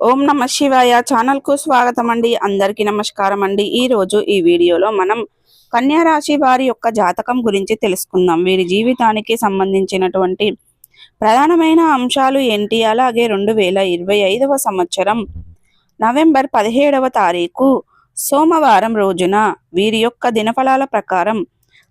ఓం నమ శివాయ ఛానల్కు స్వాగతం అండి అందరికీ నమస్కారం అండి ఈ రోజు ఈ వీడియోలో మనం కన్యా రాశి వారి యొక్క జాతకం గురించి తెలుసుకుందాం. వీరి జీవితానికి సంబంధించినటువంటి ప్రధానమైన అంశాలు ఏంటి? అలాగే రెండు వేల ఇరవై ఐదవ సంవత్సరం నవంబర్ పదిహేడవ తారీఖు సోమవారం రోజున వీరి యొక్క దినఫలాల ప్రకారం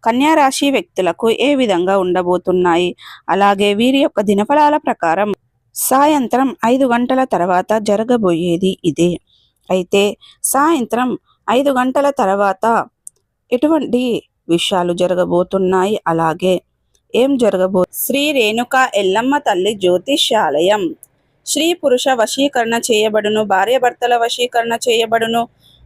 కన్యా రాశి వ్యక్తులకు ఏ విధంగా ఉండబోతున్నాయి? అలాగే వీరి యొక్క దినఫలాల ప్రకారం సాయంత్రం ఐదు గంటల తర్వాత జరగబోయేది ఇదే. అయితే సాయంత్రం ఐదు గంటల తర్వాత ఎటువంటి విషయాలు జరగబోతున్నాయి? అలాగే ఏం జరగబో? శ్రీ రేణుక ఎల్లమ్మ తల్లి జ్యోతిష్యాలయం. స్త్రీ పురుష వశీకరణ చేయబడును భార్యాభర్తల వశీకరణ చేయబడును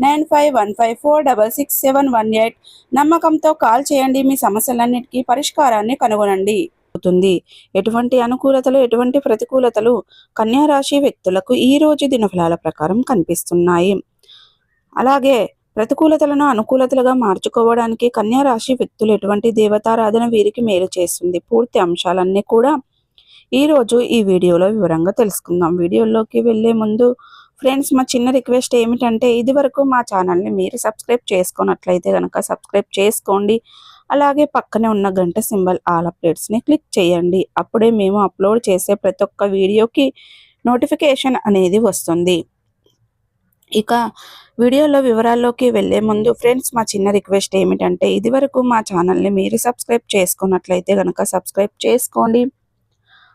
nine five one five four double six seven one eight నమ్మకంతో కాల్ చేయండి. మీ సమస్యలన్నిటికీ పరిష్కారాన్ని కనుగొనండి. అవుతుంది. ఎటువంటి అనుకూలతలు ఎటువంటి ప్రతికూలతలు కన్యా రాశి వ్యక్తులకు ఈ రోజు దినఫలాల ప్రకారం కనిపిస్తున్నాయి. అలాగే ప్రతికూలతలను అనుకూలతలుగా మార్చుకోవడానికి కన్యా రాశి వ్యక్తులు ఎటువంటి దేవతారాధన వీరికి మేలు చేస్తుంది పూర్తి అంశాలన్నీ కూడా ఈ రోజు ఈ వీడియోలో వివరంగా తెలుసుకుందాం. వీడియోలోకి వెళ్ళే ముందు ఫ్రెండ్స్ మా చిన్న రిక్వెస్ట్ ఏమిటంటే ఇది వరకు మా ఛానల్ని మీరు సబ్స్క్రైబ్ చేసుకున్నట్లయితే కనుక సబ్స్క్రైబ్ చేసుకోండి. అలాగే పక్కనే ఉన్న గంట సింబల్ ఆల్ అప్డేట్స్ని క్లిక్ చేయండి. అప్పుడే మేము అప్లోడ్ చేసే ప్రతి ఒక్క వీడియోకి నోటిఫికేషన్ అనేది వస్తుంది. ఇక వీడియోలో వివరాల్లోకి వెళ్ళే ముందు ఫ్రెండ్స్ మా చిన్న రిక్వెస్ట్ ఏమిటంటే ఇది వరకు మా ఛానల్ని మీరు సబ్స్క్రైబ్ చేసుకున్నట్లయితే కనుక సబ్స్క్రైబ్ చేసుకోండి.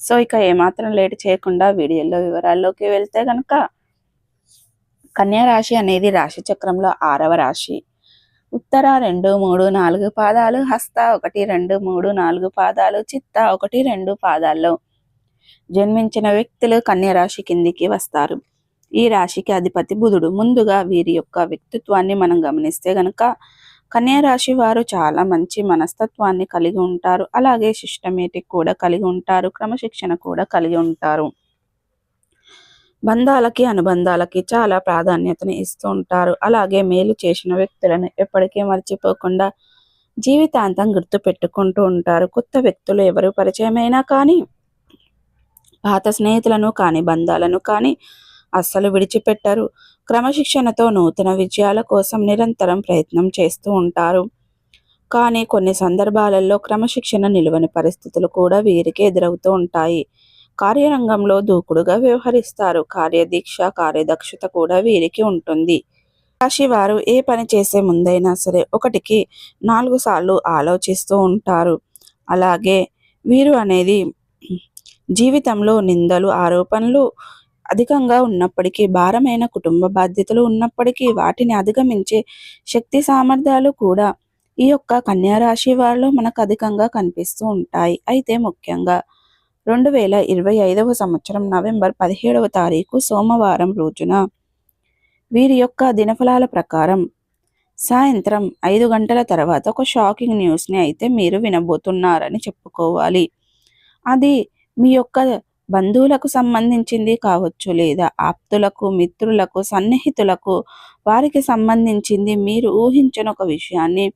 సో ఇక ఏమాత్రం లేట్ చేయకుండా వీడియోలో వివరాల్లోకి వెళ్తే కనుక కన్యా రాశి అనేది రాశి చక్రంలో ఆరవ రాశి. ఉత్తర రెండు మూడు నాలుగు పాదాలు హస్త ఒకటి రెండు మూడు నాలుగు పాదాలు చిత్త ఒకటి రెండు పాదాల్లో జన్మించిన వ్యక్తులు కన్యా రాశి కిందికి వస్తారు. ఈ రాశికి అధిపతి బుధుడు. ముందుగా వీరి యొక్క వ్యక్తిత్వాన్ని మనం గమనిస్తే గనక రాశి వారు చాలా మంచి మనస్తత్వాన్ని కలిగి ఉంటారు. అలాగే సిస్టమేటిక్ కూడా కలిగి ఉంటారు. క్రమశిక్షణ కూడా కలిగి ఉంటారు. బంధాలకి అనుబంధాలకి చాలా ప్రాధాన్యతను ఇస్తూ ఉంటారు. అలాగే మేలు చేసిన వ్యక్తులను ఎప్పటికీ మర్చిపోకుండా జీవితాంతం గుర్తు పెట్టుకుంటూ ఉంటారు. కొత్త వ్యక్తులు ఎవరు పరిచయమైనా కానీ పాత స్నేహితులను కానీ బంధాలను కానీ అస్సలు విడిచిపెట్టరు. క్రమశిక్షణతో నూతన విజయాల కోసం నిరంతరం ప్రయత్నం చేస్తూ ఉంటారు. కానీ కొన్ని సందర్భాలలో క్రమశిక్షణ నిలువని పరిస్థితులు కూడా వీరికి ఎదురవుతూ ఉంటాయి. కార్యరంగంలో దూకుడుగా వ్యవహరిస్తారు. కార్యదీక్ష కార్యదక్షత కూడా వీరికి ఉంటుంది. రాశి వారు ఏ పని చేసే ముందైనా సరే ఒకటికి నాలుగు సార్లు ఆలోచిస్తూ ఉంటారు. అలాగే వీరు అనేది జీవితంలో నిందలు ఆరోపణలు అధికంగా ఉన్నప్పటికీ భారమైన కుటుంబ బాధ్యతలు ఉన్నప్పటికీ వాటిని అధిగమించే శక్తి సామర్థ్యాలు కూడా ఈ యొక్క కన్యారాశి వారిలో మనకు అధికంగా కనిపిస్తూ ఉంటాయి. అయితే ముఖ్యంగా రెండు వేల ఇరవై ఐదవ సంవత్సరం నవంబర్ పదిహేడవ తారీఖు సోమవారం రోజున వీరి యొక్క దినఫలాల ప్రకారం సాయంత్రం ఐదు గంటల తర్వాత ఒక షాకింగ్ న్యూస్ని అయితే మీరు వినబోతున్నారని చెప్పుకోవాలి. అది మీ యొక్క బంధువులకు సంబంధించింది కావచ్చు లేదా ఆప్తులకు మిత్రులకు సన్నిహితులకు వారికి సంబంధించింది మీరు ఊహించిన ఒక విషయాన్ని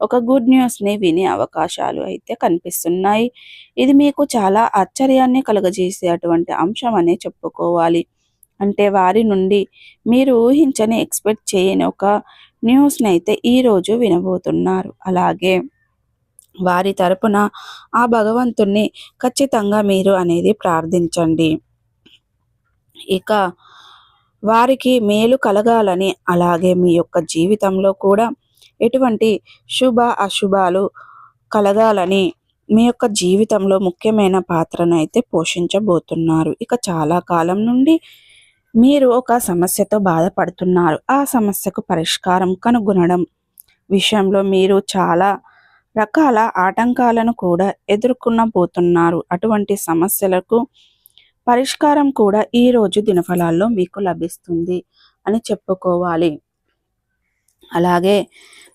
ఒక గుడ్ న్యూస్ని వినే అవకాశాలు అయితే కనిపిస్తున్నాయి. ఇది మీకు చాలా ఆశ్చర్యాన్ని కలుగజేసే అటువంటి అంశం అనే చెప్పుకోవాలి. అంటే వారి నుండి మీరు ఊహించని ఎక్స్పెక్ట్ చేయని ఒక న్యూస్ని అయితే ఈరోజు వినబోతున్నారు. అలాగే వారి తరపున ఆ భగవంతుణ్ణి ఖచ్చితంగా మీరు అనేది ప్రార్థించండి. ఇక వారికి మేలు కలగాలని అలాగే మీ యొక్క జీవితంలో కూడా ఎటువంటి శుభ అశుభాలు కలగాలని మీ యొక్క జీవితంలో ముఖ్యమైన పాత్రను అయితే పోషించబోతున్నారు. ఇక చాలా కాలం నుండి మీరు ఒక సమస్యతో బాధపడుతున్నారు. ఆ సమస్యకు పరిష్కారం కనుగొనడం విషయంలో మీరు చాలా రకాల ఆటంకాలను కూడా ఎదుర్కొనబోతున్నారు. అటువంటి సమస్యలకు పరిష్కారం కూడా ఈరోజు దినఫలాల్లో మీకు లభిస్తుంది అని చెప్పుకోవాలి. అలాగే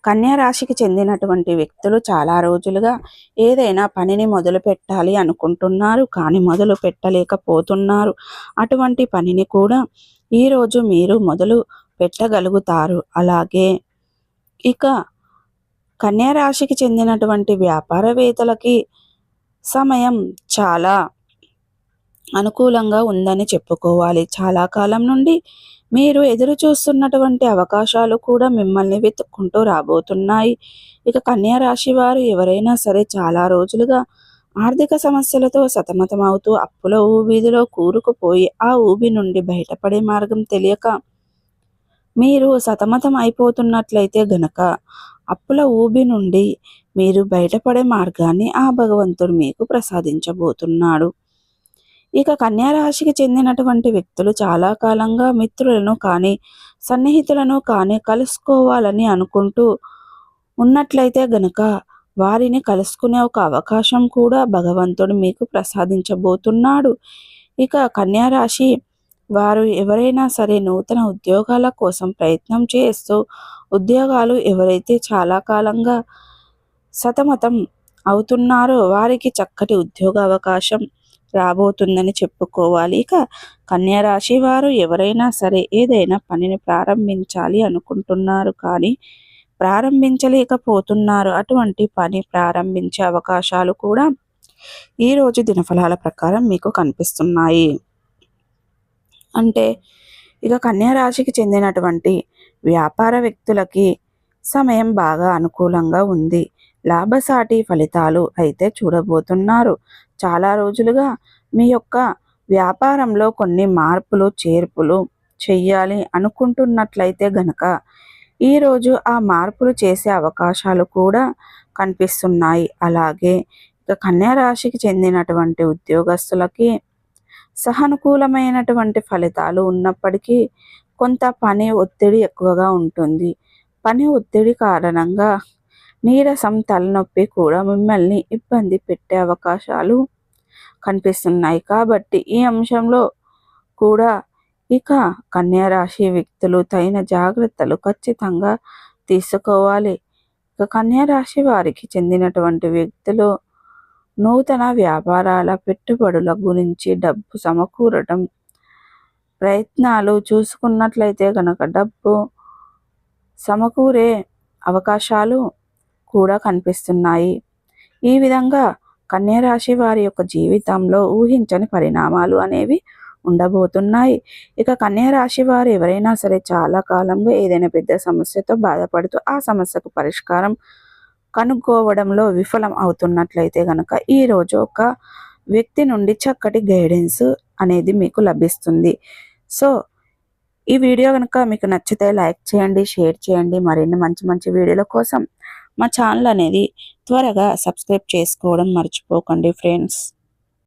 కన్యా రాశికి చెందినటువంటి వ్యక్తులు చాలా రోజులుగా ఏదైనా పనిని మొదలు పెట్టాలి అనుకుంటున్నారు కానీ మొదలు పెట్టలేకపోతున్నారు. అటువంటి పనిని కూడా ఈరోజు మీరు మొదలు పెట్టగలుగుతారు. అలాగే ఇక కన్యా రాశికి చెందినటువంటి వ్యాపారవేత్తలకి సమయం చాలా అనుకూలంగా ఉందని చెప్పుకోవాలి. చాలా కాలం నుండి మీరు ఎదురు చూస్తున్నటువంటి అవకాశాలు కూడా మిమ్మల్ని వెతుక్కుంటూ రాబోతున్నాయి. ఇక కన్యా రాశి వారు ఎవరైనా సరే చాలా రోజులుగా ఆర్థిక సమస్యలతో సతమతమవుతూ అప్పుల ఊబిదిలో కూరుకుపోయి ఆ ఊబి నుండి బయటపడే మార్గం తెలియక మీరు సతమతం అయిపోతున్నట్లయితే గనక అప్పుల ఊబి నుండి మీరు బయటపడే మార్గాన్ని ఆ భగవంతుడు మీకు ప్రసాదించబోతున్నాడు. ఇక కన్యారాశికి చెందినటువంటి వ్యక్తులు చాలా కాలంగా మిత్రులను కానీ సన్నిహితులను కానీ కలుసుకోవాలని అనుకుంటూ ఉన్నట్లయితే గనక వారిని కలుసుకునే ఒక అవకాశం కూడా భగవంతుడు మీకు ప్రసాదించబోతున్నాడు. ఇక కన్యారాశి వారు ఎవరైనా సరే నూతన ఉద్యోగాల కోసం ప్రయత్నం చేస్తూ ఉద్యోగాలు ఎవరైతే చాలా కాలంగా సతమతం అవుతున్నారో వారికి చక్కటి ఉద్యోగ అవకాశం రాబోతుందని చెప్పుకోవాలి. ఇక కన్యారాశి వారు ఎవరైనా సరే ఏదైనా పనిని ప్రారంభించాలి అనుకుంటున్నారు కానీ ప్రారంభించలేకపోతున్నారు. అటువంటి పని ప్రారంభించే అవకాశాలు కూడా ఈరోజు దినఫలాల ప్రకారం మీకు కనిపిస్తున్నాయి. అంటే ఇక కన్యారాశికి చెందినటువంటి వ్యాపార వ్యక్తులకి సమయం బాగా అనుకూలంగా ఉంది. లాభసాటి ఫలితాలు అయితే చూడబోతున్నారు. చాలా రోజులుగా మీ యొక్క వ్యాపారంలో కొన్ని మార్పులు చేర్పులు చెయ్యాలి అనుకుంటున్నట్లయితే గనక ఈరోజు ఆ మార్పులు చేసే అవకాశాలు కూడా కనిపిస్తున్నాయి. అలాగే ఇక కన్యారాశికి చెందినటువంటి ఉద్యోగస్తులకి సహనుకూలమైనటువంటి ఫలితాలు ఉన్నప్పటికీ కొంత పని ఒత్తిడి ఎక్కువగా ఉంటుంది. పని ఒత్తిడి కారణంగా నీరసం తలనొప్పి కూడా మిమ్మల్ని ఇబ్బంది పెట్టే అవకాశాలు కనిపిస్తున్నాయి. కాబట్టి ఈ అంశంలో కూడా ఇక కన్యారాశి వ్యక్తులు తగిన జాగ్రత్తలు ఖచ్చితంగా తీసుకోవాలి. ఇక కన్యారాశి వారికి చెందినటువంటి వ్యక్తులు నూతన వ్యాపారాల పెట్టుబడుల గురించి డబ్బు సమకూరటం ప్రయత్నాలు చూసుకున్నట్లయితే కనుక డబ్బు సమకూరే అవకాశాలు కూడా కనిపిస్తున్నాయి. ఈ విధంగా కన్యరాశి వారి యొక్క జీవితంలో ఊహించని పరిణామాలు అనేవి ఉండబోతున్నాయి. ఇక కన్యరాశి వారు ఎవరైనా సరే చాలా కాలంగా ఏదైనా పెద్ద సమస్యతో బాధపడుతూ ఆ సమస్యకు పరిష్కారం కనుక్కోవడంలో విఫలం అవుతున్నట్లయితే కనుక ఈరోజు ఒక వ్యక్తి నుండి చక్కటి గైడెన్స్ అనేది మీకు లభిస్తుంది. సో ఈ వీడియో కనుక మీకు నచ్చితే లైక్ చేయండి షేర్ చేయండి. మరిన్ని మంచి మంచి వీడియోల కోసం మా ఛానల్ అనేది త్వరగా సబ్స్క్రైబ్ చేసుకోవడం మర్చిపోకండి ఫ్రెండ్స్.